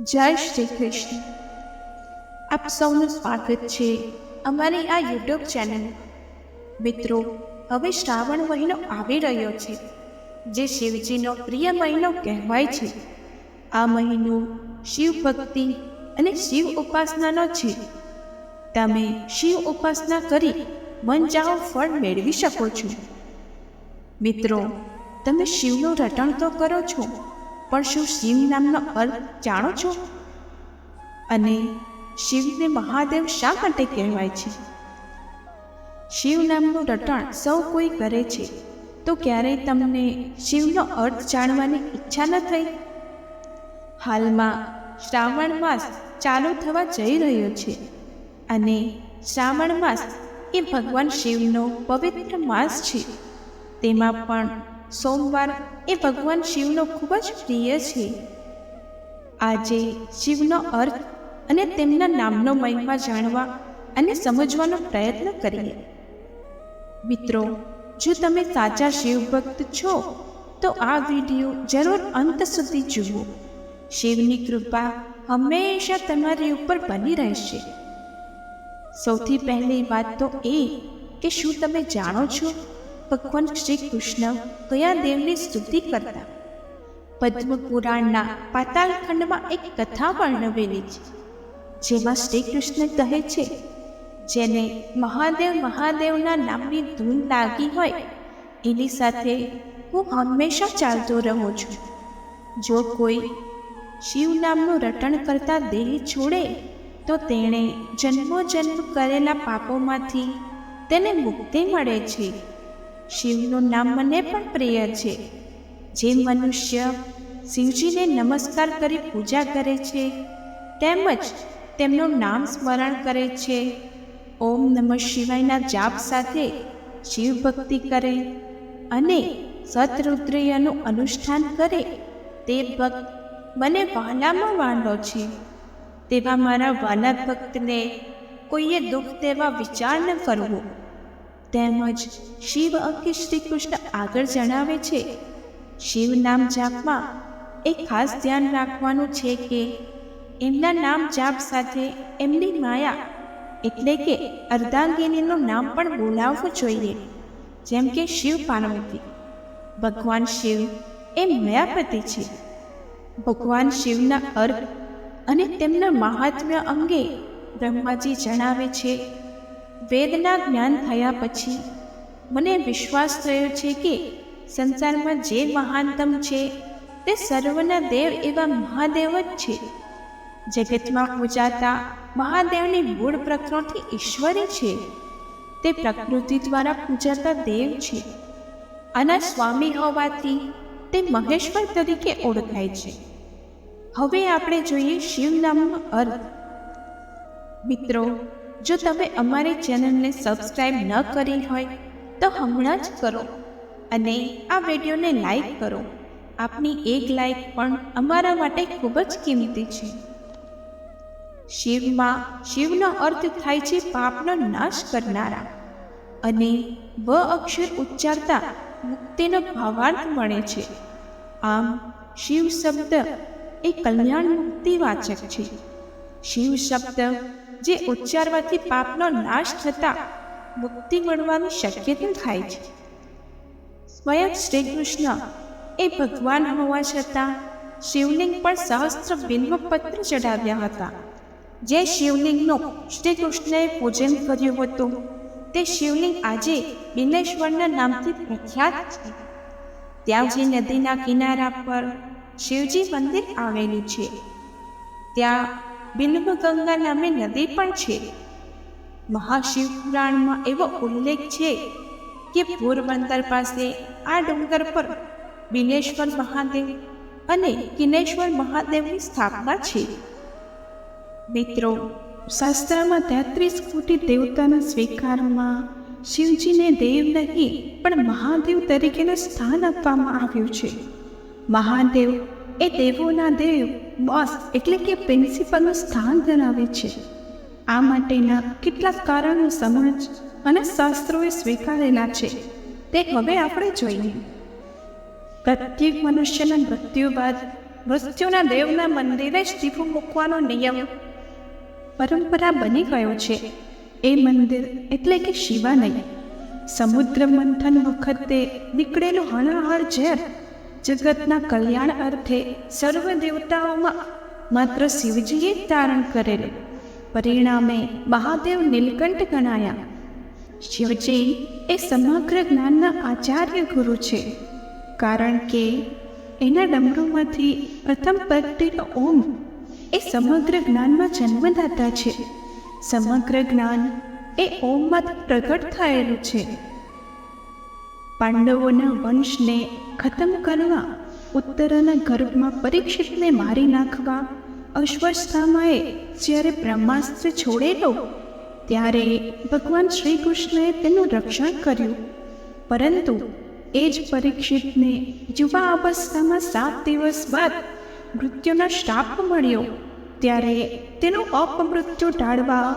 જય શ્રી કૃષ્ણ આપ સૌનું સ્વાગત છે અમારી આ યુટ્યુબ ચેનલ. મિત્રો, હવે શ્રાવણ મહિનો આવી રહ્યો છે, જે શિવજીનો પ્રિય મહિનો કહેવાય છે. આ મહિનો શિવ ભક્તિ અને શિવ ઉપાસનાનો છે. તમે શિવ ઉપાસના કરી મન ચાહો ફળ મેળવી શકો છો. મિત્રો, તમે શિવનું રટણ તો કરો છો પણ શું શિવ નામનો અર્થ જાણો છો? અને શિવને મહાદેવ શા માટે કહેવાય છે? શિવ નામનું રટણ સૌ કોઈ કરે છે, તો ક્યારેય તમને શિવનો અર્થ જાણવાની ઈચ્છા ન થઈ? હાલમાં શ્રાવણ માસ ચાલુ થવા જઈ રહ્યો છે અને શ્રાવણ માસ એ ભગવાન શિવનો પવિત્ર માસ છે. તેમાં પણ સોમવાર એ ભગવાન શિવનો ખૂબ જ પ્રિય છે. આજે શિવનો અર્થ અને તેમના નામનો મહિમા જાણવા અને સમજવાનો પ્રયત્ન કરીએ. મિત્રો, જો તમે સાચા શિવભક્ત છો, તો આ વીડિયો જરૂર અંત સુધી જુઓ. શિવની કૃપા હંમેશા તમારી ઉપર બની રહેશે. સૌથી પહેલી વાત તો એ કે શું તમે જાણો છો ભગવાન શ્રી કૃષ્ણ કયા દેવની સ્તુતિ કરતા. પદ્મ પુરાણના પાતાળખંડમાં એક કથા વર્ણવેલી છે, જેમાં શ્રી કૃષ્ણ કહે છે, જેને મહાદેવ મહાદેવના નામની ધૂન લાગી હોય, એની સાથે હું હંમેશા ચાલતો રહું છું. જો કોઈ શિવ નામનું રટણ કરતા દેહ છોડે, તો તેણે જન્મો જન્મ કરેલા પાપોમાંથી તેને મુક્તિ મળે છે. શિવનું નામ મને પણ પ્રિય છે. જે મનુષ્ય શિવજીને નમસ્કાર કરી પૂજા કરે છે, તેમજ તેમનું નામ સ્મરણ કરે છે. ઓમ નમઃ શિવાયના જાપ સાથે શિવ ભક્તિ કરે અને સતરુદ્રિયનું અનુષ્ઠાન કરે તે ભક્ત મને વહાલામાં વાંડો છે. તેવા મારા વાલા ભક્તને કોઈએ દુઃખ દેવા વિચાર ન કરવો. તેમજ શિવ અંગે શ્રી કૃષ્ણ આગળ જણાવે છે, શિવ નામ જાપમાં એ ખાસ ધ્યાન રાખવાનું છે કે એમના નામ જાપ સાથે એમની માયા એટલે કે અર્ધાંગિનીનું નામ પણ બોલાવવું જોઈએ, જેમ કે શિવ પાર્વતી. ભગવાન શિવ એ મયાપતિ છે. ભગવાન શિવના અર્થ અને તેમના મહાત્મ્ય અંગે બ્રહ્માજી જણાવે છે વેદના જ્ઞાન થયા પછી મને વિશ્વાસ થયો છે કે સંસારમાં જે મહાનતમ છે તે સર્વના દેવ એવા મહાદેવ જ છે. જગતમાં પૂજાતા મહાદેવની મૂળ પ્રકૃતિ ઈશ્વરી છે. તે પ્રકૃતિ દ્વારા પૂજાતા દેવ છે. આના સ્વામી હોવાથી તે મહેશ્વર તરીકે ઓળખાય છે. હવે આપણે જોઈએ શિવ નામનો અર્થ. મિત્રો જો તમે અમારી ચેનલને સબસ્ક્રાઈબ ન કરી હોય, તો હમણાં જ કરો. અને આ વિડીયોને લાઈક કરો. આપની એક લાઈક પણ અમારા માટે ખૂબ જ કિંમતી છે. શિવમાં શિવનો અર્થ થાય છે પાપનો નાશ કરનારા. અને વ અક્ષર ઉચ્ચારતા મુક્તિનો ભાવાર્થ મળે છે. આમ શિવ શબ્દ એ કલ્યાણ મુક્તિવાચક છે. શિવ શબ્દ જે ઉચ્ચારવાથી પાપનો નાશ થતા મુક્તિ મળવાની શક્યતા થાય છે. સ્વયં શ્રી કૃષ્ણ એ ભગવાન હોવા છતાં શિવલિંગ પર સહસ્ત્ર બિલ્વપત્ર ચડાવ્યા હતા. જે શિવલિંગનું શ્રી કૃષ્ણએ પૂજન કર્યું હતું, તે શિવલિંગ આજે બિનેશ્વરના નામથી પ્રખ્યાત છે. ત્યાં નદીના કિનારા પર શિવજી મંદિર આવેલું છે. ત્યાં બિલ્વગંગા નામે નદી પણ છે. મહાશિવ પુરાણમાં એવો ઉલ્લેખ છે કે પોરબંદર પાસે આ ડુંગર પર બિનેશ્વર મહાદેવ અને કિનેશ્વર મહાદેવની સ્થાપના છે. મિત્રો, શાસ્ત્રમાં તેત્રીસ કોટી દેવતાના સ્વીકારમાં શિવજીને દેવ નહીં, પણ મહાદેવ તરીકેનું સ્થાન આપવામાં આવ્યું છે. મહાદેવ એ દેવોના દેવ બોસ એટલે કે પ્રિન્સિપલનું સ્થાન ધરાવે છે. આ માટેના કેટલાક કારણો સમજ અને શાસ્ત્રોએ સ્વીકારેલા છે. તે હવે આપણે જોઈએ. પ્રત્યેક મનુષ્યના મૃત્યુ બાદ મૃત્યુના દેવના મંદિરે જ દીપો મૂકવાનો નિયમ પરંપરા બની ગયો છે. એ મંદિર એટલે કે શિવાલય. સમુદ્ર મંથન વખતે નીકળેલું હણાહળ ઝેર જગતના કલ્યાણ અર્થે સર્વ દેવતાઓમાં માત્ર શિવજીએ ધારણ કરેલું. પરિણામે મહાદેવ નીલકંઠ ગણાયા. શિવજી એ સમગ્ર જ્ઞાનના આચાર્ય ગુરુ છે. કારણ કે એના ડમરૂમાંથી પ્રથમ પ્રગટેલો ઓમ એ સમગ્ર જ્ઞાનમાં જન્મદાતા છે. સમગ્ર જ્ઞાન એ ઓમમાં પ્રગટ થયેલું છે. પાંડવોના વંશને ખતમ કરવા, ઉત્તરના ગર્ભમાં પરીક્ષિતને મારી નાખવા અશ્વસ્થામાએ જ્યારે બ્રહ્માસ્ત્ર છોડેલો, ત્યારે ભગવાન શ્રી કૃષ્ણએ તેનું રક્ષણ કર્યું. પરંતુ એ જ પરીક્ષિતને યુવા અવસ્થામાં સાત દિવસ બાદ મૃત્યુનો શ્રાપ મળ્યો, ત્યારે તેનું અપમૃત્યુ ટાળવા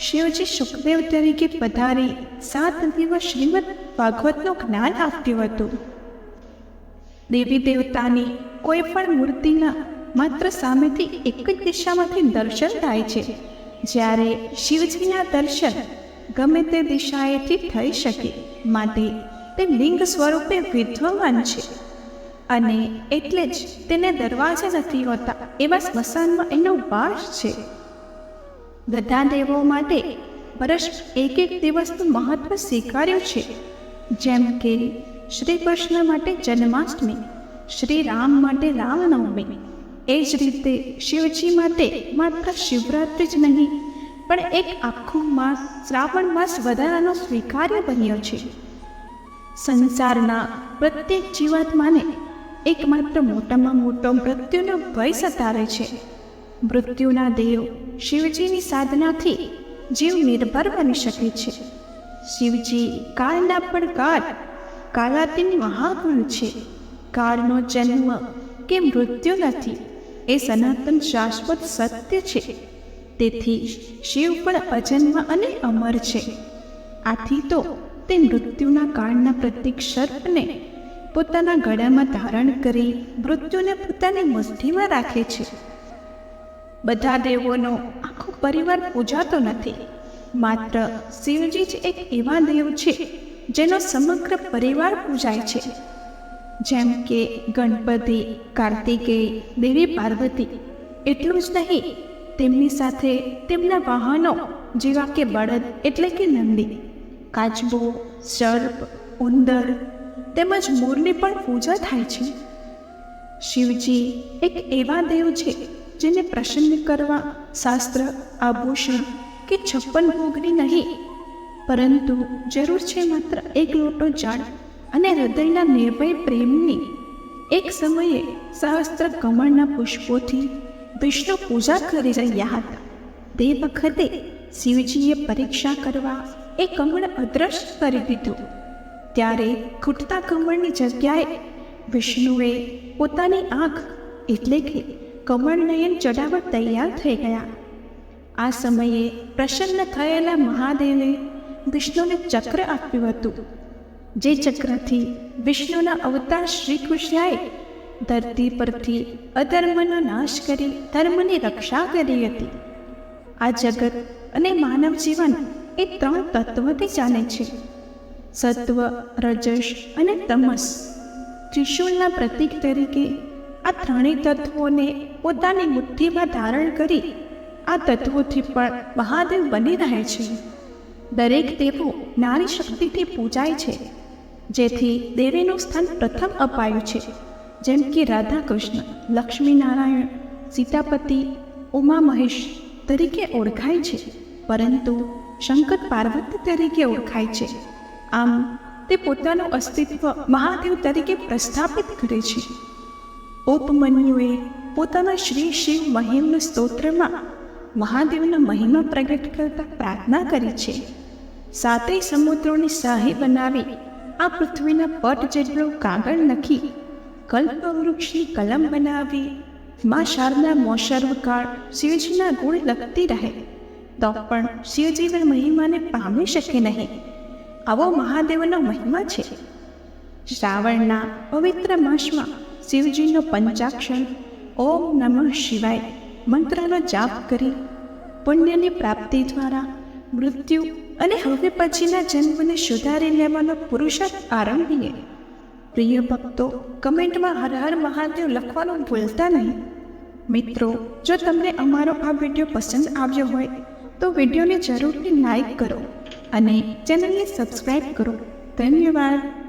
શિવજી સુખદેવ તરીકે પધારી સાત દિવસ શ્રીમદ ભાગવતનું જ્ઞાન આપ્યું હતું. દેવી દેવતાની કોઈ પણ મૂર્તિના માત્ર સામેથી એક જ દિશામાંથી દર્શન થાય છે. જ્યારે શિવજીના દર્શન ગમે તે દિશાએથી થઈ શકે, માટે તે લિંગ સ્વરૂપે વિદ્વવાન છે. અને એટલે જ તેને દરવાજા નથી હોતા એવા સ્મશાનમાં એનો વાસ છે. બધા દેવો માટે વર્ષ એક એક દિવસનું મહત્વ સ્વીકાર્યું છે. જેમ કે, શ્રી કૃષ્ણ માટે જન્માષ્ટમી, શ્રી રામ માટે રામનવમી. એ જ રીતે શિવજી માટે માત્ર શિવરાત્રિ જ નહીં, પણ એક આખું માસ, શ્રાવણ માસ વધારાનો સ્વીકાર્ય બન્યો છે. સંસારના પ્રત્યેક જીવાત્માને એકમાત્ર મોટામાં મોટો મૃત્યુનો ભય સતાવે છે. મૃત્યુના દેવ શિવજીની સાધનાથી જીવ નિર્ભર બની શકે છે. શિવજી, કાળના પણ કાળ કાલાતીન મહાગુણ છે. કાળનો જન્મ કે મૃત્યુ નથી, એ સનાતન શાશ્વત સત્ય છે. તેથી શિવ પણ અજન્મ અને અમર છે. આથી તો તે મૃત્યુના કાળના પ્રતિક સર્પને પોતાના ગળામાં ધારણ કરી મૃત્યુને પોતાની મુઠ્ઠીમાં રાખે છે. બધા દેવોનો આખો પરિવાર પૂજાતો નથી. માત્ર શિવજી જ એક એવા દેવ છે, જેનો સમગ્ર પરિવાર પૂજાય છે. જેમ કે ગણપતિ, કાર્તિકેય, દેવી પાર્વતી, એટલું જ નહીં, તેમની સાથે તેમના વાહનો, જેવા કે બળદ એટલે કે નંદી, કાચબો, સર્પ, ઉંદર, તેમજ મોરની પણ પૂજા થાય છે. શિવજી એક એવા દેવ છે, જેને પ્રસન્ન કરવા, શાસ્ત્ર, આભૂષણ કે છપ્પન ભોગની નહીં. પરંતુ જરૂર છે માત્ર એક લોટો જળ અને હૃદયના નિર્ભય પ્રેમની. એક સમયે સહસ્ત્ર કમળના પુષ્પોથી વિષ્ણુ પૂજા કરી રહ્યા હતા. તે વખતે શિવજીએ પરીક્ષા કરવા એ કમળ અદ્રશ્ય કરી દીધું. ત્યારે ખૂટતા કમળની જગ્યાએ વિષ્ણુએ પોતાની આંખ એટલે કે કમળ નયન ચડાવવા તૈયાર થઈ ગયા. આ સમયે પ્રસન્ન થયેલા મહાદેવે વિષ્ણુને ચક્ર આપ્યું હતું. જે ચક્રથી વિષ્ણુના અવતાર શ્રી કૃષ્ણએ ધરતી પરથી અધર્મનો નાશ કરી ધર્મની રક્ષા કરી હતી. આ જગત અને માનવ જીવન એ ત્રણ તત્વથી ચાલે છે. સત્વ રજસ અને તમસ. ત્રિશુલના પ્રતીક તરીકે આ ત્રણેય તત્વોને પોતાની બુદ્ધિમાં ધારણ કરી આ તત્વોથી પણ મહાદેવ બની રહે છે. દરેક દેવો નારી શક્તિથી પૂજાય છે. જેથી દેવીનું સ્થાન પ્રથમ અપાયું છે. જેમ કે રાધા કૃષ્ણ લક્ષ્મી નારાયણ સીતાપતિ ઉમા મહેશ તરીકે ઓળખાય છે. પરંતુ શંકર પાર્વતી તરીકે ઓળખાય છે. આમ, તે પોતાનું અસ્તિત્વ મહાદેવ તરીકે પ્રસ્થાપિત કરે છે. ઉપમન્યુએ પોતાના શ્રી શિવ મહિમના સ્તોત્રમાં મહાદેવનો મહિમા પ્રગટ કરતા પ્રાર્થના કરી છે. સાતેય સમુદ્રોની સાહી બનાવી આ પૃથ્વીના પટ જેટલો કાગળ નખી કલ્પવૃક્ષની કલમ બનાવી માં શારદા મોસર્વકાળ શિવજીના ગુણ લખતી રહે. તો પણ શિવજીના મહિમાને પામી શકે નહીં. આવો મહાદેવનો મહિમા છે. શ્રાવણના પવિત્ર માસમાં શિવજીનો પંચાક્ષર ઓમ નમઃ શિવાય મંત્રનો જાપ કરી, પુણ્યની પ્રાપ્તિ દ્વારા મૃત્યુ અને હવે પછીના જન્મને સુધારી લેવાનો પુરુષાર્થ આરંભીએ. પ્રિય ભક્તો, કમેન્ટમાં હર હર મહાદેવ લખવાનું ભૂલતા નહીં. મિત્રો, જો તમને અમારો આ વીડિયો પસંદ આવ્યો હોય, તો વિડીયોને જરૂરથી લાઈક કરો અને ચેનલને સબસ્ક્રાઈબ કરો. ધન્યવાદ.